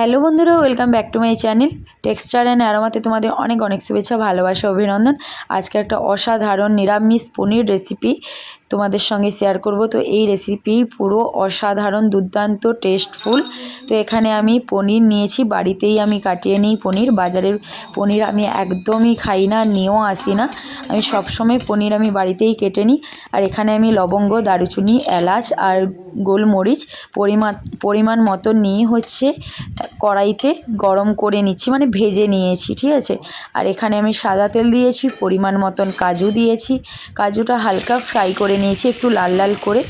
Hello বন্ধুরা, welcome back to my channel. Texture and অ্যারোমাতে তোমাদের অনেক অনেক শুভেচ্ছা, ভালোবাসা, অভিনন্দন। আজকে একটা অসাধারণ নিরামিষ পনির রেসিপি তোমাদের সঙ্গে শেয়ার করব। তো এই রেসিপি পুরো অসাধারণ, দুর্দান্ত টেস্টফুল তো এখানে আমি পনির নিয়েছি, বাড়িতেই আমি কাটিয়ে নিই পনির, বাজারের পনির আমি একদমই খাই না, নিয়েও আসি না। আমি সবসময় পনির আমি বাড়িতেই কেটে নিই। আর এখানে আমি লবঙ্গ, দারুচিনি, এলাচ আর গোলমরিচ পরিমাণ পরিমাণ মতো নিয়ে হচ্ছে। কড়াইতে গরম করে নিচ্ছি মানে ভেজে নিয়েছি, ঠিক আছে? আর এখানে আমি সাদা তেল দিয়েছি, পরিমাণ মতন কাজু দিয়েছি। কাজুটা হালকা ফ্রাই করে নিয়েছি, একটু লাল লাল করে।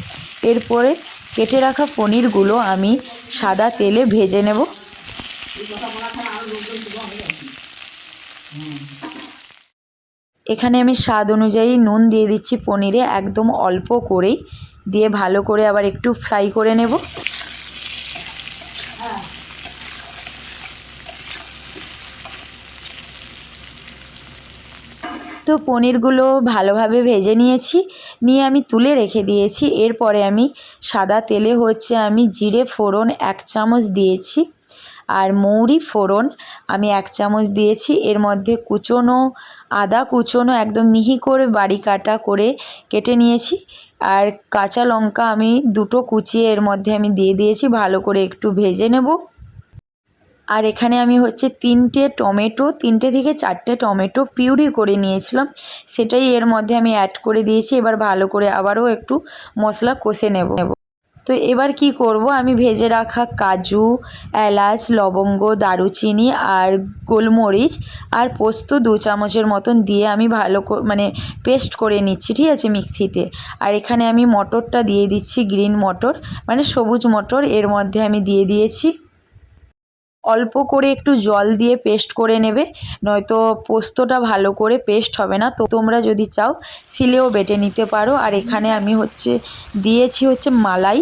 এরপরে কেটে রাখা পনিরগুলো আমি সাদা তেলে ভেজে নেব। এখানে আমি স্বাদ অনুযায়ী নুন দিয়ে দিচ্ছি পনিরে, একদম অল্প করেই। দিয়ে ভালো করে আবার একটু ফ্রাই করে নেব। তো পনিরগুলো ভালোভাবে ভেজে নিয়েছি। নিয়ে আমি তুলে রেখে দিয়েছি। এরপরে আমি সাদা তেলে হচ্ছে আমি জিরে ফোড়ন এক চামচ দিয়েছি। আর মৌরি ফোড়ন আমি এক চামচ দিয়েছি। এর মধ্যে কুচনো, আদা কুচনো একদম মিহি করে বাড়ি কাটা করে কেটে নিয়েছি। আর কাঁচা লঙ্কা আমি দুটো কুচিয়ে এর মধ্যে আমি দিয়ে দিয়েছি। ভালো করে একটু ভেজে নেব। আর এখানে আমি হচ্ছে তিনটে টমেটো, তিনটে থেকে চারটে টমেটো পিউরি করে নিয়েছিলাম। সেটাই এর মধ্যে আমি অ্যাড করে দিয়েছি। এবার ভালো করে আবারও একটু মশলা কষে নেব। তো এবার কি করব? আমি ভেজে রাখা কাজু, এলাচ, লবঙ্গ, দারুচিনি আর গোলমরিচ আর পোস্ত দু চামচের মতন দিয়ে আমি ভালো মানে পেস্ট করে নিচ্ছি, ঠিক আছে, মিক্সিতে। আর এখানে আমি মটরটা দিয়ে দিচ্ছি গ্রিন মটর মানে সবুজ মটর। এর মধ্যে আমি দিয়ে দিয়েছি অল্প করে একটু জল দিয়ে পেস্ট করে নেবে, নয়তো পোস্তটা ভালো করে পেস্ট হবে না। তো তোমরা যদি চাও সিলেও বেটে নিতে পারো। আর এখানে আমি হচ্ছে, দিয়েছি হচ্ছে মালাই।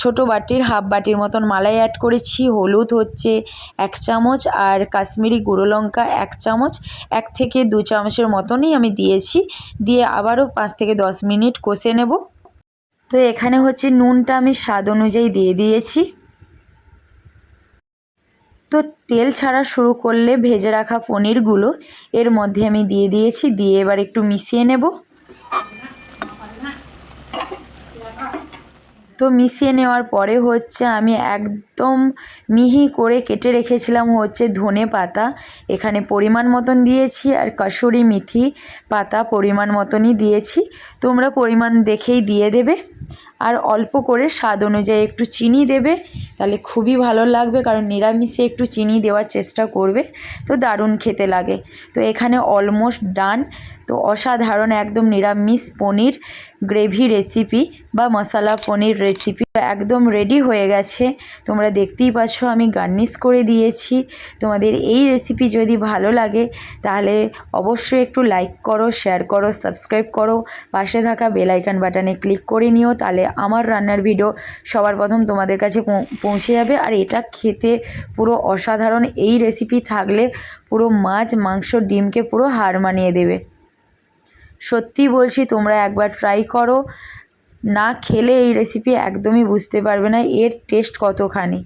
ছোট বাটির, হাফ বাটির মতন মালাই অ্যাড করেছি। হলুদ হচ্ছে এক চামচ আর কাশ্মীরি গুঁড়ো লঙ্কা এক চামচ। এক থেকে দু চামচের মতনই আমি দিয়েছি। দিয়ে আবারও পাঁচ থেকে দশ মিনিট কষে নেব। তো এখানে হচ্ছে নুনটা আমি স্বাদ অনুযায়ী দিয়ে দিয়েছি। তো তেল ছাড়া শুরু করলে ভেজে রাখা পনিরগুলো এর মধ্যে আমি দিয়ে দিয়েছি, দিয়ে এবার একটু মিশিয়ে নেব। তো মিশিয়ে নেওয়ার পরে হচ্ছে আমি একদম মিহি করে কেটে রেখেছিলাম হচ্ছে ধনে পাতা। এখানে পরিমাণ মতন দিয়েছি আর কাসুরি মিথি পাতা পরিমাণ মতনই দিয়েছি। তোমরা পরিমাণ দেখেই দিয়ে দেবে। আর অল্প করে স্বাদ অনুযায়ী একটু চিনি দেবে, তাহলে খুবই ভালো লাগবে, কারণ নিরামিষে একটু চিনি দেওয়ার চেষ্টা করবে, তো দারুণ খেতে লাগে। তো এখানে অলমোস্ট ডান তো অসাধারণ একদম নিরামিষ পনির গ্রেভি রেসিপি বা মশলা পনির রেসিপি একদম রেডি হয়ে গেছে। তোমরা দেখতেই পাচ্ছ আমি গার্নিশ করে দিয়েছি। তোমাদের এই রেসিপি যদি ভালো লাগে তাহলে অবশ্যই একটু লাইক করো শেয়ার করো সাবস্ক্রাইব করো। পাশে থাকা বেলাইকান বাটনে ক্লিক করে নিও তাহলে আমার রান্নার ভিডিও সবার প্রথম তোমাদের কাছে পৌঁছে যাবে। আর এটা খেতে পুরো অসাধারণ, এই রেসিপি থাকলে পুরো মাছ, মাংস, ডিমকে পুরো হার মানিয়ে দেবে। সত্যি বলছি, তোমরা একবার ট্রাই করো। না খেলে এই রেসিপি একদমই বুঝতে পারবে না, এর টেস্ট কতখানি।